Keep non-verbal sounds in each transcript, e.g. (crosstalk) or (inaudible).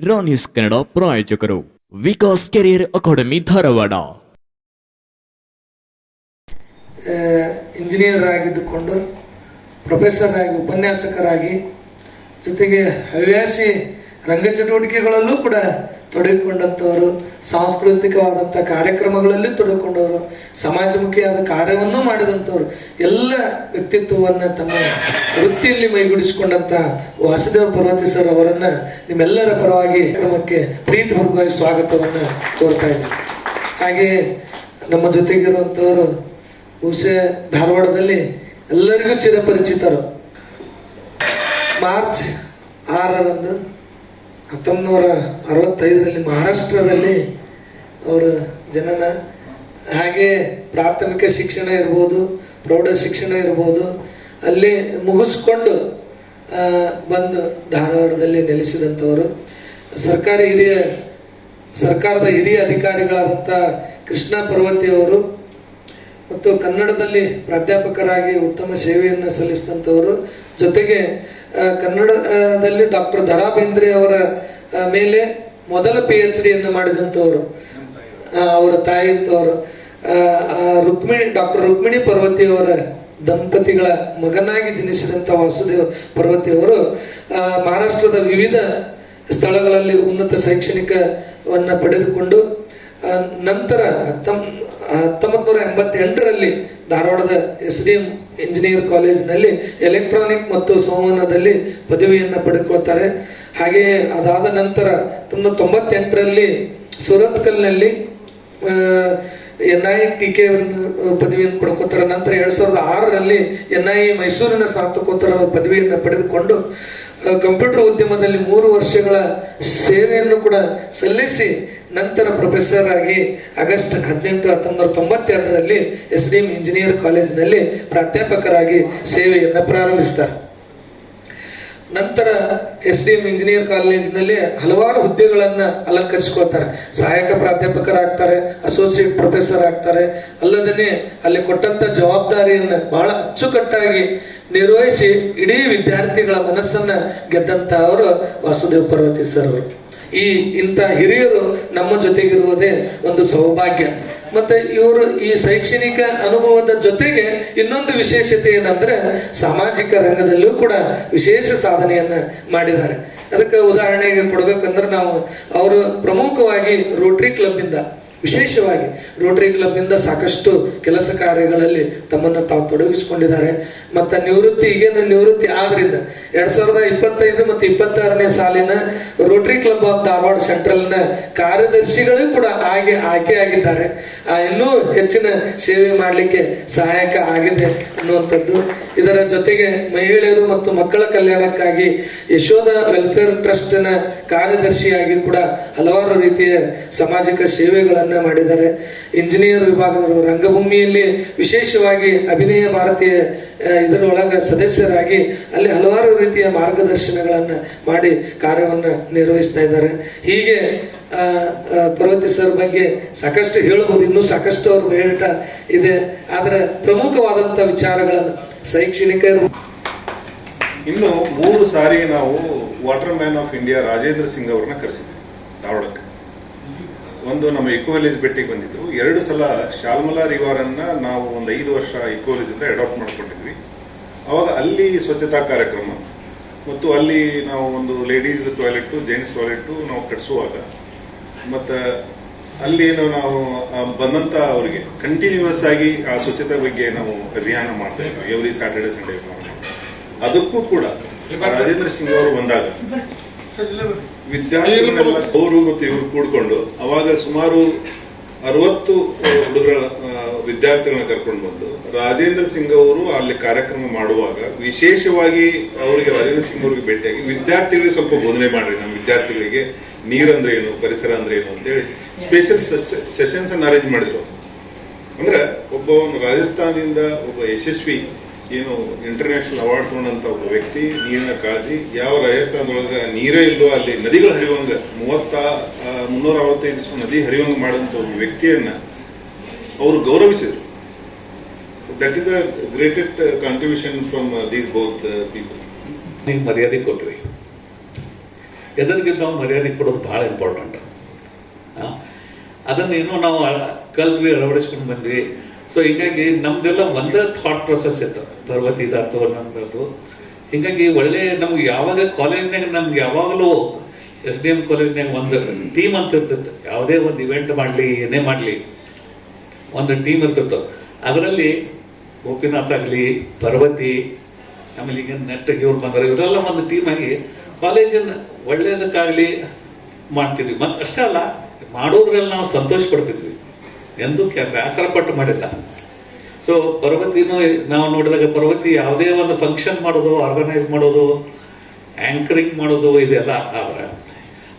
ರಾ news Kannada ಪ್ರಾಯೋಜಕರು Vikas career academy Dharwad. Engineer ಆಗಿದ್ದುಕೊಂಡು professor ಆಗಿ ಉಪನ್ಯಾಸಕರಾಗಿ, ಜೊತೆಗೆ ಹವ್ಯಾಸಿ ರಂಗ ಚಟುವಟಿಕೆಗಳಲ್ಲೂ ಕೂಡ ತೊಡಗಿಕೊಂಡಂಥವರು, ಸಾಂಸ್ಕೃತಿಕವಾದಂಥ ಕಾರ್ಯಕ್ರಮಗಳಲ್ಲಿ ತೊಡಗಿಕೊಂಡವರು, ಸಮಾಜಮುಖಿಯಾದ ಕಾರ್ಯವನ್ನು ಮಾಡಿದಂಥವ್ರು, ಎಲ್ಲ ವ್ಯಕ್ತಿತ್ವವನ್ನು ತಮ್ಮ ವೃತ್ತಿಯಲ್ಲಿ ಮೈಗೂಡಿಸಿಕೊಂಡಂಥ ವಾಸುದೇವ ಪರ್ವತಿ ಸರ್ ಅವರನ್ನ ನಿಮ್ಮೆಲ್ಲರ ಪರವಾಗಿ ಕ್ರಮಕ್ಕೆ ಪ್ರೀತಿಪೂರ್ವಕವಾಗಿ ಸ್ವಾಗತವನ್ನು ಕೋರ್ತಾ ಇದ್ದೀನಿ. ಹಾಗೆ ನಮ್ಮ ಜೊತೆಗಿರುವಂಥವರು ಬಹುಶಃ ಧಾರವಾಡದಲ್ಲಿ ಎಲ್ಲರಿಗೂ ಚಿರಪರಿಚಿತರು. ಮಾರ್ಚ್ ಆರರಂದು ಹತ್ತೊಂಬತ್ತು ನೂರ ಅರವತ್ತೈದರಲ್ಲಿ ಮಹಾರಾಷ್ಟ್ರದಲ್ಲಿ ಅವರ ಜನನ. ಹಾಗೆ ಪ್ರಾಥಮಿಕ ಶಿಕ್ಷಣ ಇರ್ಬೋದು, ಪ್ರೌಢ ಶಿಕ್ಷಣ ಇರ್ಬೋದು, ಅಲ್ಲಿ ಮುಗಿಸ್ಕೊಂಡು ಬಂದು ಧಾರವಾಡದಲ್ಲಿ ನೆಲೆಸಿದಂಥವರು. ಸರ್ಕಾರಿ ಹಿರಿಯ, ಸರ್ಕಾರದ ಹಿರಿಯ ಅಧಿಕಾರಿಗಳಾದಂಥ ಕೃಷ್ಣ ಪರ್ವತಿ ಅವರು ಮತ್ತು ಕನ್ನಡದಲ್ಲಿ ಪ್ರಾಧ್ಯಾಪಕರಾಗಿ ಉತ್ತಮ ಸೇವೆಯನ್ನು ಸಲ್ಲಿಸಿದಂಥವರು. ಜೊತೆಗೆ ಕನ್ನಡದಲ್ಲಿ ಡಾಕ್ಟರ್ ದರಾ ಬೇಂದ್ರೆ ಅವರ ಮೇಲೆ ಮೊದಲ ಪಿ ಎಚ್ ಡಿಯನ್ನು ಮಾಡಿದಂಥವರು. ತಾಯಿ ಅವರ ರುಕ್ಮಿಣಿ, ಡಾಕ್ಟರ್ ರುಕ್ಮಿಣಿ ಪರ್ವತಿಯವರ ದಂಪತಿಗಳ ಮಗನಾಗಿ ಜನಿಸಿದಂಥ ವಾಸುದೇವ ಪರ್ವತಿಯವರು ಮಹಾರಾಷ್ಟ್ರದ ವಿವಿಧ ಸ್ಥಳಗಳಲ್ಲಿ ಉನ್ನತ ಶೈಕ್ಷಣಿಕವನ್ನು ಪಡೆದುಕೊಂಡು ನಂತರ ಹತ್ತೊಂ ಹತ್ತೊಂಬತ್ತು ಎಂಬತ್ತೆಂಟರಲ್ಲಿ ಧಾರವಾಡದ ಎಸ್ ಡಿ ಎಂ ಇಂಜಿನಿಯರ್ ಕಾಲೇಜಿನಲ್ಲಿ ಎಲೆಕ್ಟ್ರಾನಿಕ್ ಮತ್ತು ಸಂವಹನದಲ್ಲಿ ಪದವಿಯನ್ನು ಪಡ್ಕೋತಾರೆ. ಹಾಗೆಯೇ ಅದಾದ ನಂತರ ತುಂಬ ತೊಂಬತ್ತೆಂಟರಲ್ಲಿ ಸುರತ್ಕಲ್ನಲ್ಲಿ ಎನ್ ಐ ಟಿ ಕೆ ಪದವಿಯನ್ನು ಪಡ್ಕೋತಾರೆ. ನಂತರ ಎರಡು ಸಾವಿರದ ಆರರಲ್ಲಿ ಎನ್ ಐ ಮೈಸೂರಿನ ಸ್ನಾತಕೋತ್ತರ ಪದವಿಯನ್ನು ಪಡೆದುಕೊಂಡು ಕಂಪ್ಯೂಟರ್ ಉದ್ಯಮದಲ್ಲಿ ಮೂರು ವರ್ಷಗಳ ಸೇವೆಯನ್ನು ಕೂಡ ಸಲ್ಲಿಸಿ ನಂತರ ಪ್ರೊಫೆಸರ್ ಆಗಿ ಆಗಸ್ಟ್ ಹದಿನೆಂಟು ಹತ್ತೊಂಬತ್ತು ತೊಂಬತ್ತೆರಡರಲ್ಲಿ ಎಸ್ ಡಿ ಎಂ ಇಂಜಿನಿಯರ್ ಕಾಲೇಜಿನಲ್ಲಿ ಪ್ರಾಧ್ಯಾಪಕರಾಗಿ ಸೇವೆಯನ್ನು ಪ್ರಾರಂಭಿಸ್ತಾರೆ. ನಂತರ ಎಸ್ ಡಿ ಎಂ ಇಂಜಿನಿಯರ್ ಕಾಲೇಜಿನಲ್ಲಿ ಹಲವಾರು ಹುದ್ದೆಗಳನ್ನ ಅಲಂಕರಿಸಿಕೊಳ್ತಾರೆ. ಸಹಾಯಕ ಪ್ರಾಧ್ಯಾಪಕರಾಗ್ತಾರೆ ಅಸೋಸಿಯೇಟ್ ಪ್ರೊಫೆಸರ್ ಆಗ್ತಾರೆ. ಅಲ್ಲದೇ ಅಲ್ಲಿ ಕೊಟ್ಟಂತ ಜವಾಬ್ದಾರಿಯನ್ನ ಬಹಳ ಅಚ್ಚುಕಟ್ಟಾಗಿ ನಿರ್ವಹಿಸಿ ಇಡೀ ವಿದ್ಯಾರ್ಥಿಗಳ ಮನಸ್ಸನ್ನ ಗೆದ್ದಂತ ಅವರು ವಾಸುದೇವ್ ಪರ್ವತಿ ಸರ್ ಅವರು. ಈ ಇಂಥ ಹಿರಿಯರು ನಮ್ಮ ಜೊತೆಗಿರುವುದೇ ಒಂದು ಸೌಭಾಗ್ಯ. ಮತ್ತೆ ಇವರು ಈ ಶೈಕ್ಷಣಿಕ ಅನುಭವದ ಜೊತೆಗೆ ಇನ್ನೊಂದು ವಿಶೇಷತೆ ಏನಂದ್ರೆ ಸಾಮಾಜಿಕ ರಂಗದಲ್ಲೂ ಕೂಡ ವಿಶೇಷ ಸಾಧನೆಯನ್ನ ಮಾಡಿದ್ದಾರೆ. ಅದಕ್ಕೆ ಉದಾಹರಣೆಗೆ ಕೊಡ್ಬೇಕಂದ್ರೆ ನಾವು ಅವರು ಪ್ರಮುಖವಾಗಿ ರೋಟ್ರಿ ಕ್ಲಬ್ ಇಂದ ವಿಶೇಷವಾಗಿ ರೋಟರಿ ಕ್ಲಬ್ ಇಂದ ಸಾಕಷ್ಟು ಕೆಲಸ ಕಾರ್ಯಗಳಲ್ಲಿ ತಮ್ಮನ್ನು ತಾವು ತೊಡಗಿಸಿಕೊಂಡಿದ್ದಾರೆ. ಮತ್ತು ನಿವೃತ್ತಿ ಈಗಿನ ನಿವೃತ್ತಿ ಆದ್ರಿಂದ ಎರಡ್ ಸಾವಿರದ ಇಪ್ಪತ್ತೈದು ಮತ್ತು ಇಪ್ಪತ್ತಾರನೇ ಸಾಲಿನ ರೋಟರಿ ಕ್ಲಬ್ ಆಫ್ ಧಾರವಾಡ ಸೆಂಟ್ರಲ್ನ ಕಾರ್ಯದರ್ಶಿಗಳು ಕೂಡ ಆಗಿ ಆಯ್ಕೆ ಆಗಿದ್ದಾರೆ. ಆ, ಇನ್ನೂ ಹೆಚ್ಚಿನ ಸೇವೆ ಮಾಡಲಿಕ್ಕೆ ಸಹಾಯಕ ಆಗಿದೆ ಅನ್ನುವಂಥದ್ದು. ಇದರ ಜೊತೆಗೆ ಮಹಿಳೆಯರು ಮತ್ತು ಮಕ್ಕಳ ಕಲ್ಯಾಣಕ್ಕಾಗಿ ಯಶೋಧ ವೆಲ್ಫೇರ್ ಟ್ರಸ್ಟ್ನ ಕಾರ್ಯದರ್ಶಿಯಾಗಿ ಕೂಡ ಹಲವಾರು ರೀತಿಯ ಸಾಮಾಜಿಕ ಸೇವೆಗಳನ್ನ ಮಾಡಿದ್ದಾರೆ. ಇಂಜಿನಿಯರ್ ವಿಭಾಗದವರು ರಂಗಭೂಮಿಯಲ್ಲಿ ವಿಶೇಷವಾಗಿ ಅಭಿನಯ ಭಾರತೀಯ ಇದರೊಳಗ ಸದಸ್ಯರಾಗಿ ಅಲ್ಲಿ ಹಲವಾರು ರೀತಿಯ ಮಾರ್ಗದರ್ಶನಗಳನ್ನ ಮಾಡಿ ಕಾರ್ಯವನ್ನ ನಿರ್ವಹಿಸ್ತಾ ಇದ್ದಾರೆ. ಹೀಗೆ ಪರ್ವತಿ ಸರ್ ಬಗ್ಗೆ ಸಾಕಷ್ಟು ಹೇಳಬಹುದು, ಇನ್ನೂ ಸಾಕಷ್ಟು ಅವ್ರ ಹೇಳ್ತಾ ಇದೆ. ಆದ್ರೆ ಪ್ರಮುಖವಾದಂತ ವಿಚಾರಗಳನ್ನು ಶೈಕ್ಷಣಿಕ ಇನ್ನು ಮೂರು ಸಾರಿ ನಾವು water man of India Rajendra Singh ಅವ್ರನ್ನ ಕರೆಸಿದ್ವಿ, ಧಾರವಾಡಕ್ಕೆ. ಒಂದು ನಮ್ಮ ಇಕೋಲೇಜ್ ಬೆಟ್ಟಿಗೆ ಬಂದಿದ್ದು ಎರಡು ಸಲ ಶಾಲ್ಮಲಾ ರಿವಾರನ್ನ ನಾವು ಒಂದು ಐದು ವರ್ಷ ಇಕೋಲೇಜ್ ಇಂದ ಅಡಾಪ್ಟ್ ಮಾಡ್ಕೊಂಡಿದ್ವಿ. ಅವಾಗ ಅಲ್ಲಿ ಸ್ವಚ್ಛತಾ ಕಾರ್ಯಕ್ರಮ. ಮತ್ತು ಅಲ್ಲಿ ನಾವು ಒಂದು ಲೇಡೀಸ್ ಟಾಯ್ಲೆಟ್ ಜೆಂಟ್ಸ್ ಟಾಯ್ಲೆಟು ನಾವು ಕಟ್ಸುವಾಗ. ಮತ್ತು ಅಲ್ಲಿ ಏನು ನಾವು ಬಂದಂತ ಅವರಿಗೆ ಕಂಟಿನ್ಯೂಸ್ ಆಗಿ ಆ ಸ್ವಚ್ಛತೆ ಬಗ್ಗೆ ನಾವು ಅಭಿಯಾನ ಮಾಡ್ತಾ ಇದ್ವಿ. ಎವ್ರಿ ಸ್ಯಾಟರ್ಡೆ ಸಂಡೇ ಅದಕ್ಕೂ ಕೂಡ ರಾಜೇಂದ್ರ ಸಿಂಗ್ ಅವರು ಬಂದಾಗ ವಿದ್ಯಾರ್ಥಿಗಳೆಲ್ಲ ಅವರು ಮತ್ತು ಇವರು ಕೂಡ್ಕೊಂಡು ಅವಾಗ ಸುಮಾರು ಅರವತ್ತು ಹುಡುಗರ ವಿದ್ಯಾರ್ಥಿಗಳನ್ನ ಕರ್ಕೊಂಡು ಬಂದು ರಾಜೇಂದ್ರ ಸಿಂಗ್ ಅವರು ಅಲ್ಲಿ ಕಾರ್ಯಕ್ರಮ ಮಾಡುವಾಗ ವಿಶೇಷವಾಗಿ ಅವರಿಗೆ ರಾಜೇಂದ್ರ ಸಿಂಗ್ ಅವರಿಗೆ ಭೇಟಿಯಾಗಿ, ವಿದ್ಯಾರ್ಥಿಗಳಿಗೆ ಸ್ವಲ್ಪ ಬೋಧನೆ ಮಾಡ್ರಿ ನಮ್ಮ ವಿದ್ಯಾರ್ಥಿಗಳಿಗೆ ನೀರಂದ್ರೆ ಏನು, ಪರಿಸರ ಅಂದ್ರೆ ಏನು ಅಂತೇಳಿ ಸ್ಪೆಷಲ್ ಸೆಷನ್ಸ್ ಅನ್ನು ಅರೇಂಜ್ ಮಾಡಿದ್ರು. ಅಂದ್ರೆ ಒಬ್ಬ ರಾಜಸ್ಥಾನದಿಂದ ಒಬ್ಬ ಯಶಸ್ವಿ ಏನು ಇಂಟರ್ನ್ಯಾಷನಲ್ ಅವಾರ್ಡ್ ತಗೊಂಡಂತ ಒಬ್ಬ ವ್ಯಕ್ತಿ, ನೀರಿನ ಕಾಳಜಿ, ಯಾವ ರಾಜಸ್ಥಾನದೊಳಗೆ ನೀರೇ ಇಲ್ಲೋ ಅಲ್ಲಿ ನದಿಗಳು ಹರಿವಂಗ ಮೂವತ್ತ ಮುನ್ನೂರ ಅರವತ್ತೈದು ನದಿ ಹರಿವಂಗ ಮಾಡಿದಂತ ಒಬ್ಬ ವ್ಯಕ್ತಿಯನ್ನ ಅವರು ಗೌರವಿಸಿದ್ರು. That is the greatest contribution from these both people ನೀವು ಮರ್ಯಾದೆ ಕೊಟ್ರಿ. ಎದರ್ಗಿಂತ ಮರ್ಯಾದೆ ಕೊಡೋದು ಬಹಳ ಇಂಪಾರ್ಟೆಂಟ್ ಅದನ್ನೇನು ನಾವು ಕಲ್ತ್ವಿ, ಅಳವಡಿಸ್ಕೊಂಡು ಬಂದ್ವಿ. ಸೊ ಹೀಗಾಗಿ ನಮ್ದೆಲ್ಲ ಒಂದೇ ಥಾಟ್ ಪ್ರೊಸೆಸ್ ಇತ್ತು. ಪರ್ವತಿದಾತು ಅನ್ನೋದು ಹೀಗಾಗಿ ಒಳ್ಳೆ ನಮ್ಗೆ ಯಾವಾಗ ಕಾಲೇಜ್ನಾಗ ನಮ್ಗೆ ಯಾವಾಗಲೂ ಎಸ್ ಡಿ ಎಂ ಕಾಲೇಜ್ನಾಗ ಒಂದು ಟೀಮ್ ಅಂತ ಇರ್ತಿತ್ತು. ಯಾವುದೇ ಒಂದು ಇವೆಂಟ್ ಮಾಡಲಿ, ಏನೇ ಮಾಡಲಿ, ಒಂದು ಟೀಮ್ ಇರ್ತಿತ್ತು. ಅದರಲ್ಲಿ ಗೋಪಿನಾಥ್ ಆಗಲಿ ಪರ್ವತಿ ಆಮೇಲೆ ಈಗ ನೆಟ್ಟಗೆ ಇವ್ರು ಬಂದರು ಇವರೆಲ್ಲ ಒಂದು ಟೀಮ್ ಆಗಿ ಕಾಲೇಜನ್ನು ಒಳ್ಳೇದಕ್ಕಾಗಲಿ ಮಾಡ್ತಿದ್ವಿ. ಮತ್ತು ಅಷ್ಟೇ ಅಲ್ಲ, ಮಾಡೋದ್ರಲ್ಲಿ ನಾವು ಸಂತೋಷ ಪಡ್ತಿದ್ವಿ. ಎಂದೂ ಬೇಸರ ಪಟ್ಟು ಮಾಡಿಲ್ಲ. ಸೊ ಪರ್ವತಿನೂ ನಾವು ನೋಡಿದಾಗ ಪರ್ವತಿ ಯಾವುದೇ ಒಂದು ಫಂಕ್ಷನ್ ಮಾಡೋದು ಆರ್ಗನೈಸ್ ಮಾಡೋದು ಆಂಕರಿಂಗ್ ಮಾಡೋದು ಇದೆಲ್ಲ ಆದ್ರೆ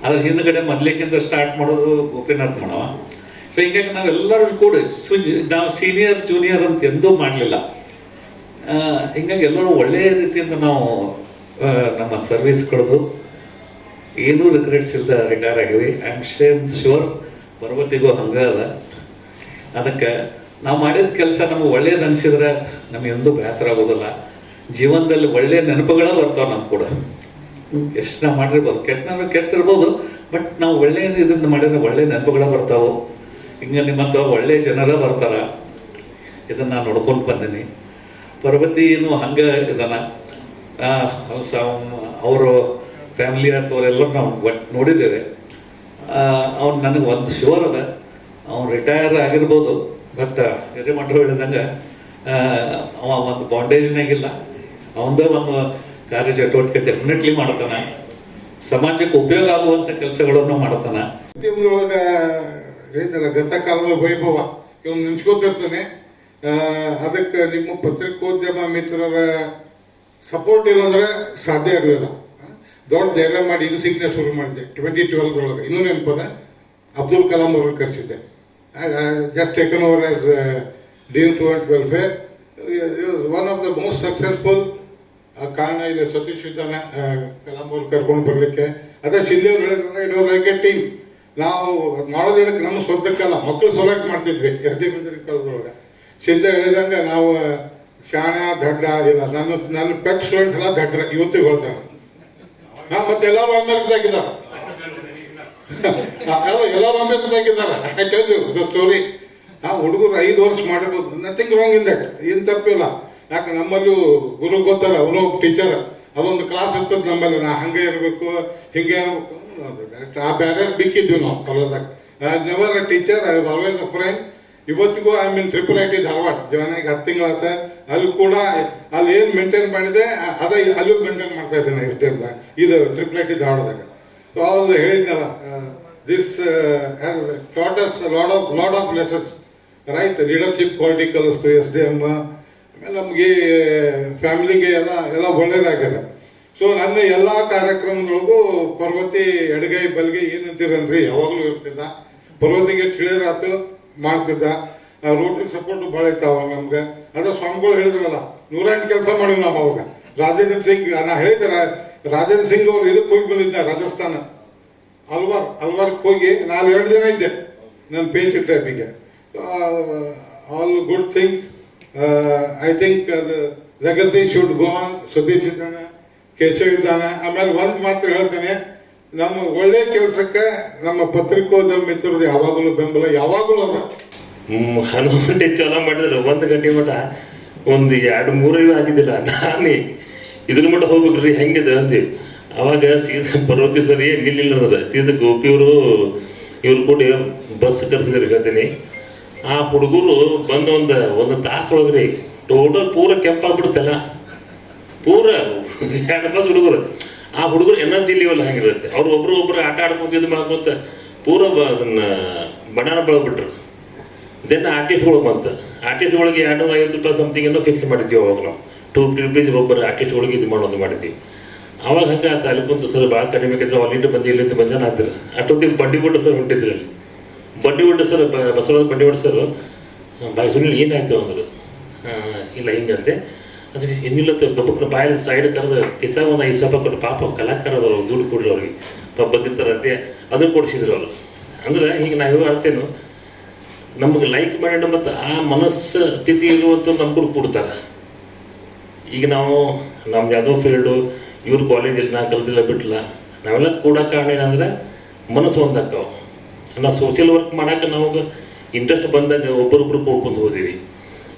ಅದ್ರ ಹಿಂದ್ಗಡೆ ಮೊದ್ಲಿಕ್ಕಿಂತ ಸ್ಟಾರ್ಟ್ ಮಾಡೋದು ಗೋಪಿನಾಥ್ ಮಾಡವ ಸೊ ಹಿಂಗಾಗಿ ನಾವೆಲ್ಲರೂ ಕೂಡ ನಾವು ಸೀನಿಯರ್ ಜೂನಿಯರ್ ಅಂತ ಎಂದೂ ಮಾಡಲಿಲ್ಲ. ಹಿಂಗಾಗಿ ಎಲ್ಲರೂ ಒಳ್ಳೆಯ ರೀತಿಯಿಂದ ನಾವು ನಮ್ಮ ಸರ್ವಿಸ್ ಕಳೆದು ಏನೂ ರಿಗ್ರೆಟ್ಸ್ ಇಲ್ಲದೆ ರಿಟೈರ್ ಆಗಿವಿ ಐ ಆಮ್ ಶೇಮ್ ಶ್ಯೂರ್ ಪರ್ವತಿಗೂ ಹಂಗೆ ಅದ. ಅದಕ್ಕೆ ನಾವು ಮಾಡಿದ ಕೆಲಸ ನಮಗೆ ಒಳ್ಳೇದು ಅನಿಸಿದ್ರೆ ನಮಗೆ ಎಂದೂ ಬೇಸರ ಆಗೋದಿಲ್ಲ. ಜೀವನದಲ್ಲಿ ಒಳ್ಳೆಯ ನೆನಪುಗಳೇ ಬರ್ತಾವೆ ನಮ್ಗೆ ಕೂಡ. ಎಷ್ಟು ನಾವು ಮಾಡಿರ್ಬೋದು. ಕೆಟ್ಟ ಕೆಟ್ಟಿರ್ಬೋದು, ಬಟ್ ನಾವು ಒಳ್ಳೆಯ ಇದನ್ನು ಮಾಡಿದ್ರೆ ಒಳ್ಳೆ ನೆನಪುಗಳೇ ಬರ್ತಾವೆ. ಹಿಂಗೆ ಹತ್ರ ಒಳ್ಳೆ ಜನರ ಬರ್ತಾರೆ. ಇದನ್ನ ನಾನು ನೋಡ್ಕೊಂಡು ಬಂದೀನಿ. ಪರ್ವತಿನು ಹಂಗ ಇದನ್ನ ಅವರು ಫ್ಯಾಮಿಲಿ ಅಂತವರೆಲ್ಲರೂ ನಾವು ಒಟ್ಟು ನೋಡಿದ್ದೇವೆ. ಅವ್ನು ನನಗೆ ಒಂದು ಶಿವರದ ಅವ್ನು ರಿಟೈರ್ ಆಗಿರ್ಬೋದು ಬಟ್ ಹಿರೇಮಠರು ಹೇಳಿದಂಗೆ ಅವ ಒಂದು ಬಾಂಡೇಜ್ನಾಗಿಲ್ಲ ಅವಂದೇ ಒಂದು ಕಾರ್ಯ ಚಟುವಟಿಕೆ ಡೆಫಿನೆಟ್ಲಿ ಮಾಡ್ತಾನೆ. ಸಮಾಜಕ್ಕೆ ಉಪಯೋಗ ಆಗುವಂಥ ಕೆಲಸಗಳನ್ನು ಮಾಡ್ತಾನೆ. ಉದ್ಯಮದೊಳಗ ಹೇಳಿದ್ನಲ್ಲ, ಗತಕಾಲದ ವೈಭವ. ಇವನು ನೆನ್ಸ್ಕೊತಿರ್ತಾನೆ ಅದಕ್ಕೆ ನಿಮ್ಮ ಪತ್ರಿಕೋದ್ಯಮ ಮಿತ್ರರ ಸಪೋರ್ಟ್ ಇಲ್ಲಂದ್ರೆ ಸಾಧ್ಯ ಆಗಲಿಲ್ಲ ದೊಡ್ಡ ಧೈರ್ಯ ಮಾಡಿ ಇದು ಸಿಗ್ನೆ ಶುರು ಮಾಡಿದ್ದೆ ಟ್ವೆಂಟಿ ಟ್ವೆಲ್ವ್ದೊಳಗೆ ಇನ್ನೂ ನೆನಪದ, ಅಬ್ದುಲ್ ಕಲಾಂ ಅವರು ಕರೆಸಿದ್ದೆ. Just taken over as dean student welfare one of the most successful ಕಾರಣ ಇದೆ ಸತೀಶ್ ಆ, ಕರ್ಕೊಂಡು ಬರಲಿಕ್ಕೆ. ಅದೇ ಶಿಂದೆ ಅವ್ರು ಹೇಳಿದ್ರೆ it was like a team ನಾವು ಮಾಡೋದಕ್ಕೆ ನಮ್ಮ ಸ್ವಂತಕ್ಕಲ್ಲ ಮಕ್ಕಳು ಸೊಲಕ್ಟ್ ಮಾಡ್ತಿದ್ವಿ ಎಸ್ ಡಿ ಮಂದಿರ ಕಾಲದೊಳಗೆ. ಹೇಳಿದಂಗೆ ನಾವು ಶಾಣ ದಡ್ಡ ಇಲ್ಲ ನನ್ನ ನನ್ನ ಪೆಟ್ ಸ್ಟೂಡೆಂಟ್ಸ್ ಎಲ್ಲ ದಡ್ಡ ಇವತ್ತಿಗೆ ಹೇಳ್ತಾರೆ. ಹಾ ಮತ್ತೆ ಎಲ್ಲರೂ ಅಮೇರಿಕದಾಗಿದ್ದಾರೆ (laughs) ಎಲ್ಲರೂ ಅಮೇರಿಕದಾಗಿದ್ದಾರೆ I tell you the story ಆ ಹುಡುಗರು ಐದು ವರ್ಷ ಮಾಡಿರ್ಬೋದು. ನಥಿಂಗ್ ರಾಂಗ್ ಇನ್ ದಟ್ ಏನ್ ತಪ್ಪಿಲ್ಲ. ಯಾಕೆ ನಮ್ಮಲ್ಲೂ ಗುರು ಗೊತ್ತಲ್ಲ ಅವನು ಟೀಚರ್ ಅದೊಂದು ಕ್ಲಾಸ್ ಇರ್ತದೆ ನಮ್ಮಲ್ಲಿ. ನಾ ಹಂಗೆ ಇರಬೇಕು, ಹಿಂಗೆ ಇರಬೇಕು. ಆ ಬ್ಯಾರೆ ಬಿಕ್ಕಿದ್ವಿ ನಾವು ಕಲೋದಾಗ never a teacher I always a friend ಇವತ್ತಿಗೂ I mean triple I T Dharwad. Join ಆಗಿ ಹತ್ತು ತಿಂಗಳಾತ ಅಲ್ಲಿ ಕೂಡ ಅಲ್ಲಿ ಏನ್ ಮೇಂಟೈನ್ ಮಾಡಿದೆ, ಅದ ಅಲ್ಲೂ ಮೇಂಟೈನ್ ಮಾಡ್ತಾ ಇದ್ದೇನೆ ಇಷ್ಟೆಲ್ಲ ಇದು ಟ್ರಿಪಲ್ ಐ ಟಿ ಧಾರವಾಡದಾಗ. ಅವ್ರು ಹೇಳಿದ್ನಲ್ಲ this is lot of lot of lessons right leadership quality ಕಲಿಸ್ತು S D M ಆಮೇಲೆ ನಮಗೆ ಫ್ಯಾಮಿಲಿಗೆ ಎಲ್ಲ ಎಲ್ಲ ಒಳ್ಳೇದಾಗಿದೆ. ಸೊ ನನ್ನ ಎಲ್ಲ ಕಾರ್ಯಕ್ರಮದೊಳಗೂ ಪರ್ವತಿ ಎಡಗೈ ಬಲ್ಗೆ ಏನಂತೀರನ್ರಿ ಯಾವಾಗಲೂ ಇರ್ತಿದ್ದ. ಪರ್ವತಿಗೆ ಕ್ಲಿಯರ್ ಆತು ಮಾಡ್ತಿದ್ದ ರೋಟ್ರಿ ಸಪೋರ್ಟ್ ಭಾಳ ಇತ್ತು ನಮ್ಗೆ. ಅದ ಸ್ವಾಮಿಗಳು ಹೇಳಿದ್ರಲ್ಲ, ನೂರೆಂಟು ಕೆಲಸ ಮಾಡಿವಿ ನಾವು ಅವಾಗ. ರಾಜೇಂದ್ರ ಸಿಂಗ್, ನಾ ಹೇಳಿದ್ರೆ ರಾಜೇಂದ್ರ ಸಿಂಗ್ ಅವರು ಇದಕ್ಕೆ ಹೋಗಿ ಬಂದಿದ್ದೆ ರಾಜಸ್ಥಾನ. ಅಲ್ವಾರ್, ಅಲ್ವಾರ್ಗೆ ಹೋಗಿ ನಾನು ಎರಡು ದಿನ ಇದ್ದೆ ನನ್ನ page ಟೈಪಿಗೆ all good things I think Jagathi should go on Satish ಇದ್ದಾನೆ ಕೇಶವ್ ಇದ್ದಾನೆ. ಆಮೇಲೆ ಒಂದು ಮಾತ್ರ ಹೇಳ್ತೇನೆ, ನಮ್ಮ ಒಳ್ಳೆ ಕೆಲಸಕ್ಕೆ ನಮ್ಮ ಪತ್ರಿಕೋದ್ಯಮ ಮಿತ್ರರು ಯಾವಾಗಲೂ ಬೆಂಬಲ, ಯಾವಾಗಲೂ ಅದ ಹನುಮಂಟಿ ಚಾಲ ಮಾಡಿದ್ರೆ ಒಂದು ಗಂಟೆ ಮಟ ಒಂದು ಎರಡು ಮೂರು ಆಗಿದ್ದಿಲ್ಲ. ನಾನು ಇದ್ರ ಮಟ್ಟ ಹೋಗ್ಬೇಕ್ರಿ, ಹೆಂಗಿದೆ ಅಂತೀವಿ. ಅವಾಗ ಸೀದಾ (laughs) ಪರ್ವತಿ ಸರಿ ನಿಲ್ಲಿಲ್ಲ ಸೀದ ಸೀದಾ ಗೋಪಿಯವರು ಇವ್ರು ಕೂಡಿ ಬಸ್ ಕರ್ಸಿದ್ರಿ ಹೇಳ್ತೀನಿ. ಆ ಹುಡುಗರು ಬಂದ ಒಂದು ಒಂದು ತಾಸು ಒಳಗ್ರಿ, ಟೋಟಲ್ ಪೂರ ಕೆಂಪಾಗ್ಬಿಡುತ್ತಲ್ಲ ಪೂರ (laughs) ಎರಡು ಬಸ್ ಹುಡುಗರು. ಆ ಹುಡುಗರು ಎನರ್ಜಿ ಲೆವೆಲ್ ಹಂಗಿರುತ್ತೆ. ಅವ್ರು ಒಬ್ರು ಒಬ್ರು ಆಟ ಆಡ್ಕೊಂತ ಇದು ಮಾಡ್ಕೊಂತ ಪೂರ ಅದನ್ನ ಬಣ್ಣ ಬೆಳಗ್ಬಿಟ್ರು ದೆನ್ ಆರ್ಟಿಸ್ಟ್ಗಳು ಬಂತು. ಆರ್ಟಿಸ್ಟ್ಗಳಿಗೆ ಎರಡು ಐವತ್ತು ರೂಪಾಯಿ ಸಮಥಿಂಗ್ ಏನೋ ಫಿಕ್ಸ್ ಮಾಡಿದ್ವಿ ಅವಾಗ ನಾವು. ಟೂ ಫಿಫ್ಟಿ ರುಪೀಸ್ ಒಬ್ಬರು ಆರ್ಟಿಸ್ಟ್ಗಳಿಗೆ ಇದು ಮಾಡೋದು ಮಾಡಿದ್ವಿ. ಅವಾಗ ಹಂಗೆ ಆತ ಅಲ್ಲಿ ಕುಂತು, ಸರ್ ಭಾಳ ಕಡಿಮೆ ಆಗಿದ್ರೆ ಅಲ್ಲಿಂದ ಬಂದು ಇಲ್ಲಿಂದ ಬಂದ ಆದ್ರೆ. ಅಷ್ಟೊತ್ತಿಗೆ ಬಂಡಿ ಬಡ್ಡ ಸರ್ ಹೊಂಟಿದ್ರು ಅಲ್ಲಿ. ಬಂಡಿ ಬಡ್ಡ ಸರ್ ಬಸವ ಬಂಡಿ ಬಡ್ಡ ಸರ್ ಬಾಯಿ ಸುನಿಲ್ ಏನಾಯ್ತು? ಅಂದ್ರೆ. ಇಲ್ಲ ಹಿಂಗಂತೆ ಅದಕ್ಕೆ ಏನಿಲ್ಲ ಗಬ್ಬಕ್ಕೆ ಬಾಯಲ್ಲಿ ಸೈಡ್ ಕರೆದು ಕಿತ್ತಾಗ ಒಂದು ಐದು ಸಾವಿರ ಕೊಟ್ಟು ಪಾಪ ಕಲಾಕಾರದವ್ರು ದುಡ್ಡು ಕೊಡ್ರಿ ಅವ್ರಿಗೆ. ಪಾಪ ಬಂದಿರ್ತಾರಂತೆ ಅದನ್ನು ಕೊಡಿಸಿದ್ರು ಅವರು. ಅಂದ್ರೆ, ಈಗ ಹೇಳುವ ಮಾಡ್ತೀನಿ ನಮಗೆ ಲೈಕ್ ಮಾಡಿ ಮತ್ತು ಆ ಮನಸ್ಸು ಸ್ಥಿತಿ ಇರುವಂಥ ನಮ್ಗೂ ಕೊಡ್ತಾರೆ. ಈಗ ನಾವು ನಮ್ದು ಯಾವುದೋ ಫೀಲ್ಡು ಇವ್ರ ಕಾಲೇಜಲ್ಲಿ ನಾ ಕಲ್ತಿಲ್ಲ ಬಿಟ್ಟಿಲ್ಲ ನಾವೆಲ್ಲ ಕೂಡ ಕಾರಣ ಏನಂದ್ರೆ ಮನಸ್ಸು ಒಂದಾಕವು ನಾವು ಸೋಷಿಯಲ್ ವರ್ಕ್ ಮಾಡೋಕೆ ನಮಗೆ ಇಂಟ್ರೆಸ್ಟ್ ಬಂದಾಗ ಒಬ್ಬರೊಬ್ರು ಕೂಡ್ಕೊಂತ ಹೋದಿವಿ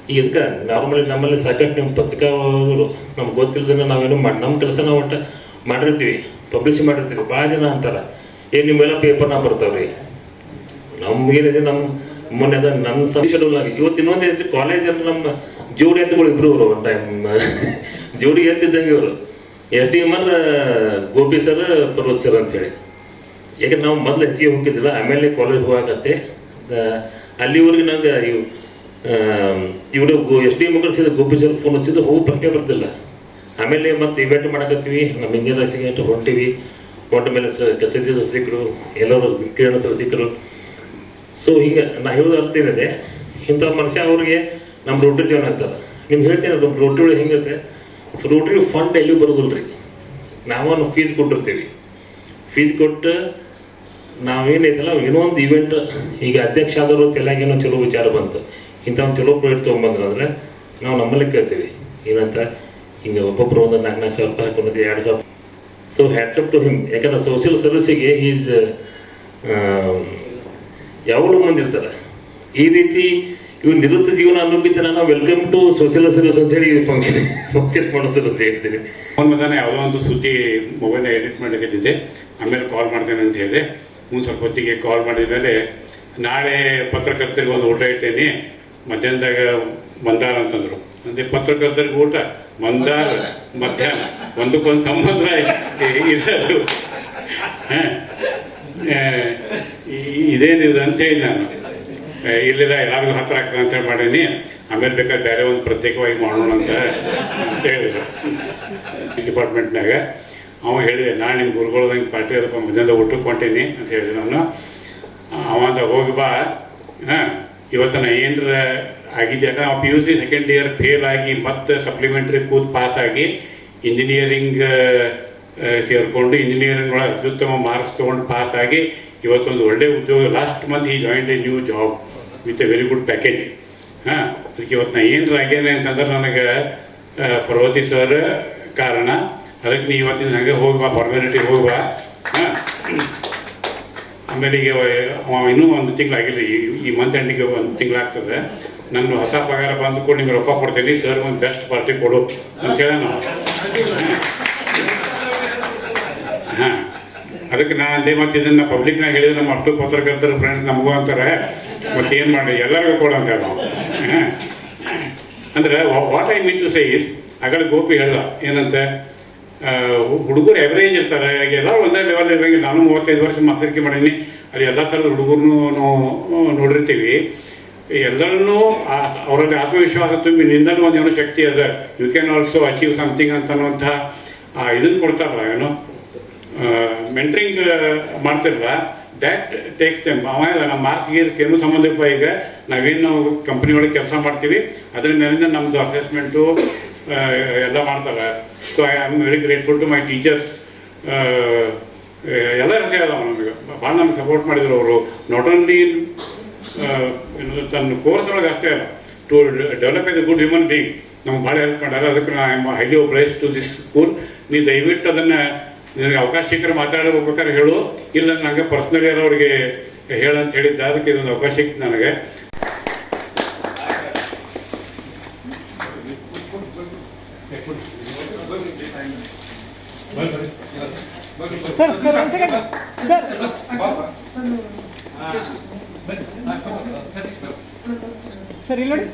ಈಗ ಇದಕ್ಕೆ ನಾರ್ಮಲಿ ನಮ್ಮಲ್ಲಿ ಸಾಕಷ್ಟು ನಿಮ್ಮ ಪತ್ರಿಕಾಗಳು ನಮ್ಗೆ ಗೊತ್ತಿಲ್ಲದನ್ನ ನಾವೇನು ಮಾಡಿ ನಮ್ಮ ಕೆಲಸ ನಾವು ಒಟ್ಟು ಮಾಡಿರ್ತೀವಿ ಪಬ್ಲಿಷ್ ಮಾಡಿರ್ತೀವಿ. ಭಾಳ ಜನ ಅಂತಾರೆ. ಏ, ನಿಮ್ಮೆಲ್ಲ ಪೇಪರ್ನ ಬರ್ತಾವ್ರಿ. ನಮ್ಗೇನಿದೆ ನಮ್ಮ ಮೊನ್ನೆ ಅದ ನನ್ನ ಶೆಡ್ಯೂಲ್ ಆಗಿ. ಇವತ್ತು ಇನ್ನೊಂದು ಐತಿ ಕಾಲೇಜ್ ಅಂದ್ರೆ ನಮ್ಮ ಜೋಡಿ ಎತ್ತುಗಳು ಇಬ್ರು ಅವರು ಒನ್ ಟೈಮ್ ಜೋಡಿ ಎತ್ತಿದ್ದಂಗೆ ಇವರು. ಎಸ್ ಡಿ ಅಂದ್ರೆ ಗೋಪಿ ಸರ್ ಪರ್ವತ್ ಸರ್ ಅಂತ ಹೇಳಿ. ಯಾಕಂದ್ರೆ ನಾವು ಮೊದಲು ಹೆಚ್ಚಿಗೆ ಹೋಗಿದ್ದಿಲ್ಲ, ಆಮೇಲೆ ಕಾಲೇಜ್ ಹೋಗಾಕತ್ತೆ. ಅಲ್ಲಿವರೆಗೆ ನಂಗೆ ಇವು ಇವರು ಎಸ್ ಡಿ ಎಂ ಕಳಿಸಿದ ಗೋಪಿ ಸರ್ ಫೋನ್ ಹಚ್ಚಿದ್ದು, ಹೋಗಿ ಪ್ರಶ್ನೆ ಬರ್ತಿಲ್ಲ. ಆಮೇಲೆ ಮತ್ತೆ ಇವೆಂಟ್ ಮಾಡಕತ್ತೀವಿ, ನಮ್ಮ ಇಂಜಿನಿಯರ್ ಸಿಗಂಟು ಹೊಂಟಿವಿ. ಹೊಂಟ ಮೇಲೆ ಸಚಿವ ಸರ್ ಸಿಕ್ಕರು ಎಲ್ಲರೂ ಕಿರಣ ಸರ್ ಸಿಕ್ಕರು ಸೊ ಹಿಂಗೆ ನಾ ಹೇಳೋದು ಅರ್ಥ ಏನಿದೆ, ಇಂಥ ಮನುಷ್ಯ ಅವ್ರಿಗೆ ನಮ್ಮ ರೋಟ್ರಿ ಜೀವನ ಆಗ್ತಾರೆ ನಿಮ್ಗೆ ಹೇಳ್ತೀನಿ ನಮ್ಮ ರೋಟ್ರಿ ಹೆಂಗತ್ತೆ ರೋಟ್ರಿ ಫಂಡ್ ಎಲ್ಲೂ ಬರೋದಿಲ್ಲ ರೀ. ನಾವೊಂದು ಫೀಸ್ ಕೊಟ್ಟಿರ್ತೀವಿ. ಫೀಸ್ ಕೊಟ್ಟು ನಾವೇನೈತಲ್ಲ ಏನೋ ಒಂದು ಇವೆಂಟ್ ಈಗ ಅಧ್ಯಕ್ಷ ಆದವರು ತೆಲಾಗೇನೋ ಚಲೋ ವಿಚಾರ ಬಂತು. ಇಂಥ ಒಂದು ಚಲೋ ಪ್ರಾಜೆಕ್ಟ್ ತೊಗೊಂಬಂದ್ರೆ ಅಂದರೆ ನಾವು ನಮ್ಮಲ್ಲಿ ಕೇಳ್ತೀವಿ. ಏನಂತ, ಹಿಂಗೆ ಒಬ್ಬೊಬ್ಬರು ಒಂದು ನಾಲ್ಕು ನಾಲ್ಕು ಸಾವಿರ ರೂಪಾಯಿ ಹಾಕೊಂಡಿದ್ದೆ, ಎರಡು ಸಾವಿರ so hats off to him ಯಾಕಂದ್ರೆ ಸೋಷಿಯಲ್ ಸರ್ವಿಸಿಗೆ ಈಸ್ ಯಾವಾಗಲೂ ಮುಂದಿರ್ತಾರೆ ಈ ರೀತಿ ಇವು ನಿವೃತ್ತ ಜೀವನ ಅನ್ನೋಕ್ಕಿಂತ ನಾನು ವೆಲ್ಕಮ್ ಟು ಸೋಷಿಯಲ್ ಸರ್ವಿಸ್ ಅಂತ ಹೇಳಿ ಫಂಕ್ಷನ್ ಫಂಕ್ಷನ್ ಮಾಡಿಸ್ತಾರೆ ಅಂತ ಹೇಳ್ತೀನಿ. ಫೋನ್ ಮಗನ ಯಾವುದೋ ಒಂದು ಸುದ್ದಿ ಮೊಬೈಲ್ ಎಡಿಟ್ ಮಾಡಲಿಕ್ಕಿದ್ದೆ ಆಮೇಲೆ ಕಾಲ್ ಮಾಡ್ತೇನೆ ಅಂತ ಹೇಳಿದೆ. ಮುಂದೆ ಸ್ವಲ್ಪ ಹೊತ್ತಿಗೆ ಕಾಲ್ ಮಾಡಿದ ಮೇಲೆ ನಾಳೆ ಪತ್ರಕರ್ತರಿಗೆ ಒಂದು ಊಟ ಇಟ್ಟೇನಿ ಮಧ್ಯಾಹ್ನದಾಗ ಮಂದಾರ ಅಂತಂದ್ರು. ಅಂದ್ರೆ ಪತ್ರಕರ್ತರಿಗೆ ಊಟ ಮಂದಾರ ಮಧ್ಯಾಹ್ನ. ಒಂದಕ್ಕೊಂದು ಸಂಬಂಧ ಇರೋದು ಇದೇನಿದೆ ಅಂತ ಹೇಳಿ ನಾನು. ಇಲ್ಲಿಲ್ಲ ಎಲ್ಲರಿಗೂ ಹತ್ರ ಆಗ್ತದೆ ಅಂತ ಹೇಳಿ ಮಾಡೀನಿ. ಆಮೇಲೆ ಬೇಕಾದ್ರೆ ಬೇರೆ ಒಂದು ಪ್ರತ್ಯೇಕವಾಗಿ ಮಾಡೋಣ ಅಂತ ಅಂತ ಹೇಳಿದ್ರು ಡಿಪಾರ್ಟ್ಮೆಂಟ್ನಾಗ ಅವ ಹೇಳಿದೆ ನಾನು ನಿಮ್ಮ ಗುರುಗಳದಂಗೆ ಪಾರ್ಟಿ ಅದಪ್ಪ ಮಧ್ಯಾಹ್ನದ ಊಟಕ್ಕೆ ಹೊಂಟೀನಿ ಅಂತ ಹೇಳಿದೆ ನಾನು ಅವ ಅಂದ, ಹೋಗಿ ಬಾ. ಹಾಂ, ಇವತ್ತು ನಾ ಏನರ ಆಗಿದ್ದೆ ಅವ P U C second year fail ಆಗಿ ಮತ್ತೆ ಸಪ್ಲಿಮೆಂಟ್ರಿ ಕೂತ್ ಪಾಸ್ ಆಗಿ ಇಂಜಿನಿಯರಿಂಗ್ ಸೇರಿಕೊಂಡು ಇಂಜಿನಿಯರಿಂಗ್ ಒಳಗೆ ಅತ್ಯುತ್ತಮ ಮಾರ್ಕ್ಸ್ ತೊಗೊಂಡು ಪಾಸ್ ಆಗಿ ಇವತ್ತೊಂದು ಒಳ್ಳೆ ಉದ್ಯೋಗ last month he joined a new job with a very good package ಹಾಂ, ಅದಕ್ಕೆ ಇವತ್ತು ನಾ ಏನು ಆಗ್ಯಾನೆ ಅಂತಂದ್ರೆ ನನಗೆ ಪರ್ವತಿ ಸರ್ ಕಾರಣ. ಅದಕ್ಕೆ ನೀ ಇವತ್ತಿನ ಹಂಗೆ ಹೋಗುವ ಬಾ ಫಾರ್ಮಾಲಿಟಿ ಹೋಗಿ ಹಾಂ. ಆಮೇಲೆ ಈಗ ಇನ್ನೂ ಒಂದು ತಿಂಗಳಾಗಿಲ್ಲ ಈ ಈ ಮಂತ್ ಎಂಡಿಗೆ ಒಂದು ತಿಂಗಳಾಗ್ತದೆ. ನನ್ನ ಹೊಸ ಪಗಾರ ಬಂದುಕೊಂಡು ನಿಮ್ಗೆ ರೊಕ್ಕ ಕೊಡ್ತೀನಿ ಸರ್ ಒಂದು ಬೆಸ್ಟ್ ಪಾರ್ಟಿ ಕೊಡು ಅಂತ ಹೇಳ ನಾವು ಹಾಂ. ಅದಕ್ಕೆ ನಾ ಅಂದೆ ಮತ್ತೆ ಇದನ್ನ ಪಬ್ಲಿಕ್ನಾಗ ಹೇಳಿದ್ರೆ ನಮ್ಮ ಅಷ್ಟು ಪತ್ರಕರ್ತರ ಫ್ರೆಂಡ್ಸ್ ನಮಗೂ ಅಂತಾರೆ. ಮತ್ತೆ ಏನು ಮಾಡಿ? ಎಲ್ಲರಿಗೂ ಕೊಡು ಅಂತ ನಾವು. ಅಂದ್ರೆ what I mean to say is ಆಗಲೇ ಗೋಪಿ ಹೇಳ ಏನಂತೆ? ಹುಡುಗರು ಎವರೇಜ್ ಇರ್ತಾರೆ. ಈಗ ಎಲ್ಲರೂ ಒಂದೇ ಲೆವೆಲ್ ಇರಂಗಿಲ್ಲ ನಾನು ಮೂವತ್ತೈದು ವರ್ಷ ಮಾಸ್ತರಿಕೆ ಮಾಡೀನಿ. ಅಲ್ಲಿ ಎಲ್ಲ ಥರದ ಹುಡುಗರನ್ನು ನಾವು ನೋಡಿರ್ತೀವಿ. ಎಲ್ಲರನ್ನೂ ಅವರಲ್ಲಿ ಆತ್ಮವಿಶ್ವಾಸ ತುಂಬಿ ನಿಂದಲೂ ಒಂದು ಏನೋ ಶಕ್ತಿ ಅದ. You can also achieve something ಅಂತ ಅನ್ನುವಂಥ ಇದನ್ನು ಕೊಡ್ತಾರಲ್ಲ, ಏನು? ಮೆಂಟ್ರಿಂಗ್ ಮಾಡ್ತಿರಲ್ಲ ದ್ಯಾಟ್ ಟೇಕ್ಸ್ ಟೈಮ್ ಆಮೇಲೆ ನಮ್ಮ ಮಾರ್ಕ್ಸ್ ಗೀರ್ಸ್ ಏನೂ ಇಲ್ಲ ಈಗ? ನಾವೇನು ನಾವು ಕಂಪ್ನಿ ಒಳಗೆ ಕೆಲಸ ಮಾಡ್ತೀವಿ. ಅದ್ರ ಮೇಲಿಂದ ನಮ್ಮದು ಅಸೆಸ್ಮೆಂಟು ಎಲ್ಲ ಮಾಡ್ತಾರೆ. So I am very grateful to my teachers ಎಲ್ಲರೂ ಅದಾವ ನಮಗೆ. ಭಾಳ ನಮ್ಗೆ ಸಪೋರ್ಟ್ ಮಾಡಿದ್ರು ಅವರು. ನಾಟ್ ಓನ್ಲಿ ತನ್ನ ಕೋರ್ಸ್ ಒಳಗೆ ಅಷ್ಟೇ ಅಲ್ಲ to develop a good human being ನಮ್ಗೆ ಭಾಳ ಹೆಲ್ಪ್ ಮಾಡ್ಯಾರ. ಅದಕ್ಕೆ ನಾ I highly appraise to this school ನೀವು ದಯವಿಟ್ಟು ಅದನ್ನು ನಿನಗೆ ಅವಕಾಶ ಸಿಕ್ಕರೆ ಮಾತಾಡಬೇಕಾದ್ರೆ ಹೇಳು. ಇಲ್ಲ ನನಗೆ ಪರ್ಸ್ನಲಿ ಅವ್ರಿಗೆ ಹೇಳಂತ ಹೇಳಿದ್ದ ಅದಕ್ಕೆ ಇದೊಂದು ಅವಕಾಶ ಸಿಕ್ತು ನನಗೆ. ಸರ್ ಸರ್ ಒಂದು ಸೆಕೆಂಡ್ ಸರ್ ಸರ್ ಇಲ್ಲಿ ನೋಡಿ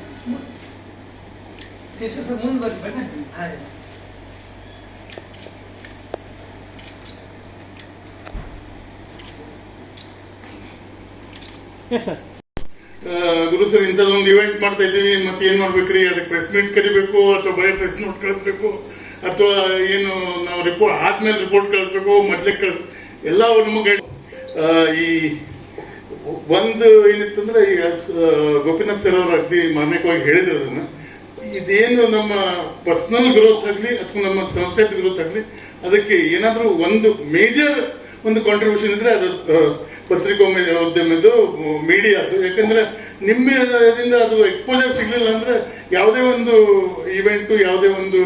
yes sir Guru sir event ಮಾಡ್ತಾ ಇದ್ದೀವಿ. ಮತ್ತೆ ಏನ್ ಮಾಡ್ಬೇಕ್ರಿ? ಅದಕ್ಕೆ ಪ್ರೆಸ್ ಮೀಟ್ ಕರಿಬೇಕು ಅಥವಾ ಬರೀ ಪ್ರೆಸ್ ನೋಟ್ ಕಳಿಸ್ಬೇಕು? ಅಥವಾ ಏನು ನಾವು ರಿಪೋರ್ಟ್ ಆದ್ಮೇಲೆ ರಿಪೋರ್ಟ್ ಕಳಿಸ್ಬೇಕು, ಮೊದ್ಲೇ ಕಳಿಸ್ ಎಲ್ಲ ನಮಗೆ ಈ ಒಂದು ಏನಿತ್ತಂದ್ರೆ ಈಗ ಗೋಪಿನಾಥ್ ಸರ್ ಅವರು ಅಗ್ದಿ ಮಾನ್ಯಕವಾಗಿ ಹೇಳಿದ್ರು ಅದನ್ನ. ಇದೇನು ನಮ್ಮ ಪರ್ಸನಲ್ ಗ್ರೋತ್ ಆಗಲಿ ಅಥವಾ ನಮ್ಮ ಸಂಸ್ಥೆ ಗ್ರೋತ್ ಆಗಲಿ, ಅದಕ್ಕೆ ಏನಾದರೂ ಒಂದು ಮೇಜರ್ ಒಂದು ಕಾಂಟ್ರಿಬ್ಯೂಷನ್ ಇದ್ರೆ ಅದು ಪತ್ರಿಕೋಮ ಉದ್ಯಮದ್ದು ಮೀಡಿಯಾ ಅದು. ಯಾಕಂದ್ರೆ ನಿಮ್ಮಿಂದ ಅದು ಎಕ್ಸ್ಪೋಜರ್ ಸಿಗ್ಲಿಲ್ಲ ಅಂದ್ರೆ ಯಾವುದೇ ಒಂದು ಇವೆಂಟು ಯಾವುದೇ ಒಂದು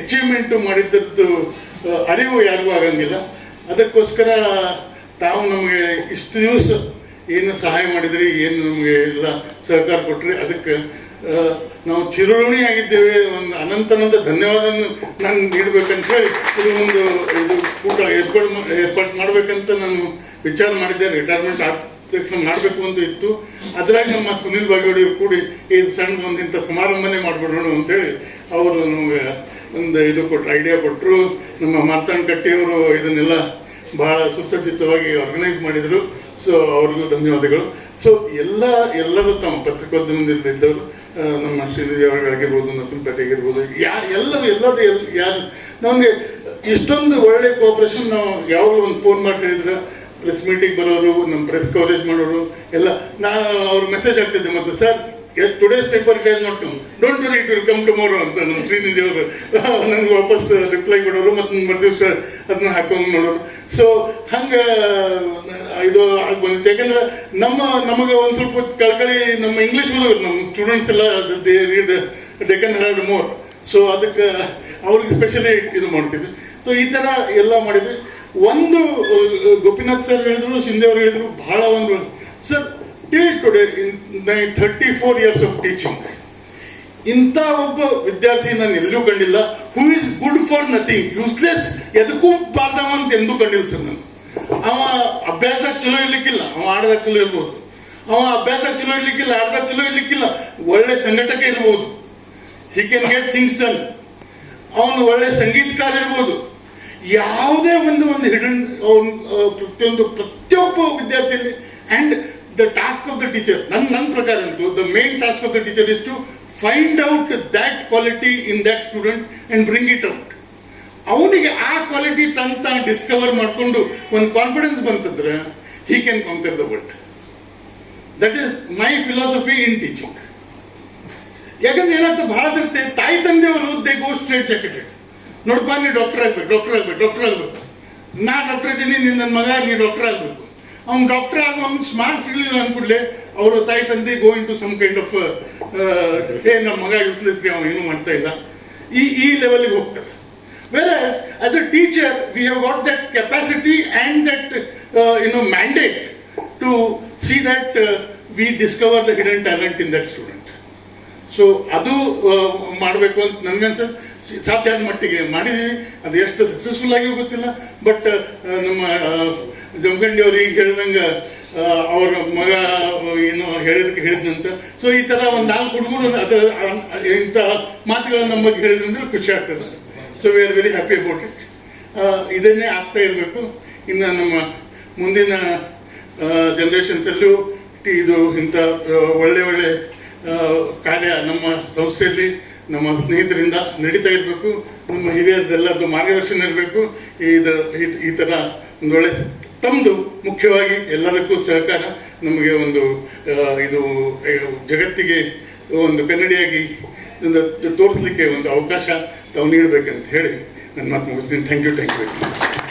ಅಚೀವ್ಮೆಂಟ್ ಮಾಡಿದ್ದದ್ದು ಅರಿವು ಯಾರಿಗೂ ಆಗಂಗಿಲ್ಲ. ಅದಕ್ಕೋಸ್ಕರ ತಾವು ನಮಗೆ ಇಷ್ಟು ದಿವಸ ಏನು ಸಹಾಯ ಮಾಡಿದ್ರಿ, ಏನು ನಮಗೆ ಎಲ್ಲ ಸಹಕಾರ ಕೊಟ್ರಿ, ಅದಕ್ಕೆ ನಾವು ಚಿರೋಣಿ ಆಗಿದ್ದೇವೆ. ಒಂದು ಅನಂತನಂತ ಧನ್ಯವಾದವನ್ನು ನಾನು ನೀಡಬೇಕಂತ ಹೇಳಿ, ಇದು ಒಂದು, ಇದು ಕೂಟ ಏರ್ಪಾಡು ಏರ್ಪಾಡು ಮಾಡಬೇಕಂತ ನಾನು ವಿಚಾರ ಮಾಡಿದ್ದೆ. ರಿಟೈರ್ಮೆಂಟ್ ಆದ ತಕ್ಷಣ ಮಾಡಬೇಕು ಅಂತ ಇತ್ತು. ಅದ್ರಾಗ ನಮ್ಮ ಸುನಿಲ್ ಬಾಗೇವಾಡಿ ಅವ್ರು ಕೂಡಿ ಈ ಸಣ್ಣ ಒಂದು ಇಂಥ ಸಮಾರಂಭನೇ ಮಾಡಿಬಿಡೋಣ ಅಂತೇಳಿ ಅವರು ನಮಗೆ ಒಂದು ಇದು ಕೊಟ್ಟರು ಐಡಿಯಾ ಕೊಟ್ಟರು ನಮ್ಮ ಮಾರ್ತಾಂಡ್ ಕಟ್ಟಿಯವರು ಇದನ್ನೆಲ್ಲ ಬಹಳ ಸುಸಜ್ಜಿತವಾಗಿ ಆರ್ಗನೈಸ್ ಮಾಡಿದರು. ಸೊ ಅವ್ರಿಗೂ ಧನ್ಯವಾದಗಳು. ಸೊ ಎಲ್ಲ, ಎಲ್ಲರೂ ತಮ್ಮ ಪತ್ರಿಕೋದ್ಯಮದಲ್ಲಿದ್ದವರು ನಮ್ಮ ಶ್ರೀನಿಧಿ ಅವರಾಗಿರ್ಬೋದು ನರಸಿಂಹಪೇಟೆ ಆಗಿರ್ಬೋದು ಯಾರು ಎಲ್ಲರೂ ಎಲ್ಲರೂ ಎಲ್, ಯಾರು, ನಮಗೆ ಇಷ್ಟೊಂದು ಒಳ್ಳೆ ಕೋಆಪರೇಷನ್ ನಾವು ಯಾವಾಗಲೂ ಒಂದು ಫೋನ್ ಮಾಡಿ ಹೇಳಿದ್ರೆ ಪ್ರೆಸ್ ಮೀಟಿಂಗ್ ಬರೋರು ನಮ್ಮ ಪ್ರೆಸ್ ಕವರೇಜ್ ಮಾಡೋರು, ಎಲ್ಲ ನಾನು ಅವ್ರ ಮೆಸೇಜ್ ಆಗ್ತಿದ್ದೆ ಮತ್ತು, sir today's paper can not come don't worry it will come tomorrow ಅಂತ ನಮ್ಮ ಶ್ರೀನಿಧಿ ಅವರು. ನನಗೆ ವಾಪಸ್ ರಿಪ್ಲೈ ಕೊಡೋರು ಮತ್ತು ಮರುದಿವಸ ಅದನ್ನ ಹಾಕೊಂಡು ನೋಡೋರು. ಸೊ ಹಂಗ ಇದು ಆಗಿ ಬಂದಿತ್ತು. ಯಾಕಂದ್ರೆ ನಮ್ಮ, ನಮಗೆ ಒಂದು ಸ್ವಲ್ಪ ಕಳ್ಕಳಿ ನಮ್ಮ ಇಂಗ್ಲಿಷ್ ಓದೋರು, ನಮ್ಮ ಸ್ಟೂಡೆಂಟ್ಸ್ ಎಲ್ಲ they read Deccan Herald more so ಅದಕ್ಕೆ ಅವ್ರಿಗೆ ಸ್ಪೆಷಲಿ ಇದು ಮಾಡ್ತಿದ್ವಿ ಸೊ ಈ ಥರ ಎಲ್ಲ ಮಾಡಿದ್ವಿ. ಒಂದು ಗೋಪಿನಾಥ್ ಸರ್ ಹೇಳಿದ್ರು ಶಿಂದೆ ಅವರು ಹೇಳಿದ್ರು ಬಹಳ ಒಂದು sir till today in thirty four years of teaching ಇಂಥ ಒಬ್ಬ ವಿದ್ಯಾರ್ಥಿ ನಾನು ಎಲ್ಲೂ ಕಂಡಿಲ್ಲ. Who is good for nothing useless ಎದಕ್ಕೂ ಬಾರ್ದವ ಅಂತ ಎಂದೂ ಕಂಡಿಲ್ಲ ಸರ್ ನಾನು. ಅವ ಅಭ್ಯಾಸದಾಗ ಚಲೋ ಇರ್ಲಿಕ್ಕಿಲ್ಲ, ಅವ ಆಡದಾಗ ಚಲೋ ಇರ್ಬೋದು. ಅವ ಅಭ್ಯಾಸದಾಗ ಚಲೋ ಇರ್ಲಿಕ್ಕಿಲ್ಲ, ಆಡದಾಗ ಚಲೋ ಇರ್ಲಿಕ್ಕಿಲ್ಲ, ಒಳ್ಳೆ ಸಂಘಟಕ ಇರ್ಬೋದು. He can get things done ಅವನು ಒಳ್ಳೆ ಸಂಗೀತಕಾರ ಇರ್ಬೋದು. ಯಾವುದೇ ಒಂದು ಒಂದು ಹಿಡನ್ ಅವನು ಪ್ರತಿಯೊಂದು, ಪ್ರತಿಯೊಬ್ಬ ವಿದ್ಯಾರ್ಥಿಯಲ್ಲಿ and the task of the teacher ನನ್ನ ನನ್ನ ಪ್ರಕಾರ ಅಂತೂ the main task of the teacher is to find out that quality in that student and bring it out ಅವನಿಗೆ ಆ ಕ್ವಾಲಿಟಿ ತಾನು ಡಿಸ್ಕವರ್ ಮಾಡಿಕೊಂಡು ಒಂದು ಕಾನ್ಫಿಡೆನ್ಸ್ ಬಂತಂದ್ರೆ he can conquer the world that is my philosophy in teaching ಯಾಕಂದ್ರೆ ಏನಾಗ್ತದೆ ಬಹಳ ಸರ್ತಿ ತಾಯಿ ತಂದೆಯವರು ದೇ ಗೋ ಸ್ಟ್ರೇಟ್ ಸೆಕ್ರೆಟರಿ ನೋಡಪ್ಪ, ನೀ ಡಾಕ್ಟರ್ ಆಗ್ಬೇಕು ಡಾಕ್ಟರ್ ಆಗ್ಬೇಕು ಡಾಕ್ಟರ್ ಆಗ್ಬೇಕು. ನಾ ಡಾಕ್ಟರ್ ಇದ್ದೀನಿ, ನನ್ನ ಮಗ, ನೀ ಡಾಕ್ಟರ್ ಆಗ್ಬೇಕು. ಅವ್ನು ಡಾಕ್ಟರ್ ಆಗ ಒಂದು ಸ್ಮಾರ್ಟ್ ಸಿಗಲಿಲ್ಲ ಅಂದ್ಬಿಡ್ಲೆ, ಅವರ ತಾಯಿ ತಂದೆ go in to some kind of a ನಮ್ಮ ಮಗ ಯೂಸ್ಲೆಸ್ ಅವ್ನು ಏನು ಮಾಡ್ತಾ ಇಲ್ಲ. ಈ ಈ ಲೆವೆಲ್ಗೆ ಹೋಗ್ತಾರೆ. Well as as a teacher we have got that capacity and that you mandate to see that we discover the hidden talent in that student so ಅದು ಮಾಡಬೇಕು ಅಂತ ನನ್ಗನ್ಸ ಸಾಧ್ಯ ಆದ ಮಟ್ಟಿಗೆ ಮಾಡಿದೀವಿ. ಅದು ಎಷ್ಟು ಸಕ್ಸಸ್ಫುಲ್ ಆಗಿಯೂ ಗೊತ್ತಿಲ್ಲ. ಬಟ್ ನಮ್ಮ ಜಮಖಂಡಿ ಅವ್ರಿಗೆ ಹೇಳ್ದಂಗ ಹೇಳಿದಂಗೆ ಅವ್ರ ಮಗ, ಏನು ಹೇಳಿದಕ್ಕೆ ಹೇಳಿದಂತ ಸೊ ಈ ತರ ಒಂದು ನಾಲ್ಕು ಹುಡುಗರು ಅದರ ಇಂಥ ಮಾತುಗಳನ್ನ ನಮ್ಮ ಬಗ್ಗೆ ಖುಷಿ ಆಗ್ತದೆ. So we are very happy about it ಇದನ್ನೇ ಆಗ್ತಾ ಇರಬೇಕು. ಇನ್ನು ನಮ್ಮ ಮುಂದಿನ ಜನರೇಷನ್ಸ್ ಅಲ್ಲೂ ಇದು ಇಂಥ ಒಳ್ಳೆ ಒಳ್ಳೆ ಕಾರ್ಯ ನಮ್ಮ ಸಂಸ್ಥೆಯಲ್ಲಿ, ನಮ್ಮ ಸ್ನೇಹಿತರಿಂದ ನಡೀತಾ ಇರಬೇಕು. ನಮ್ಮ ಹಿರಿಯರದೆಲ್ಲರದ್ದು ಮಾರ್ಗದರ್ಶನ ಇರಬೇಕು. ಇದು ಈ- ಥರ ಒಂದು ಒಳ್ಳೆ ತಮ್ಮದು ಮುಖ್ಯವಾಗಿ ಎಲ್ಲದಕ್ಕೂ ಸಹಕಾರ ನಮಗೆ ಒಂದು ಇದು ಜಗತ್ತಿಗೆ ಒಂದು ಕನ್ನಡಿಯಾಗಿ ತೋರಿಸಲಿಕ್ಕೆ ಒಂದು ಅವಕಾಶ ತಾವು ನೀಡಬೇಕಂತ ಹೇಳಿ ನನ್ನ ಮಾತು ಮುಗಿಸ್ತೀನಿ. Thank you thank you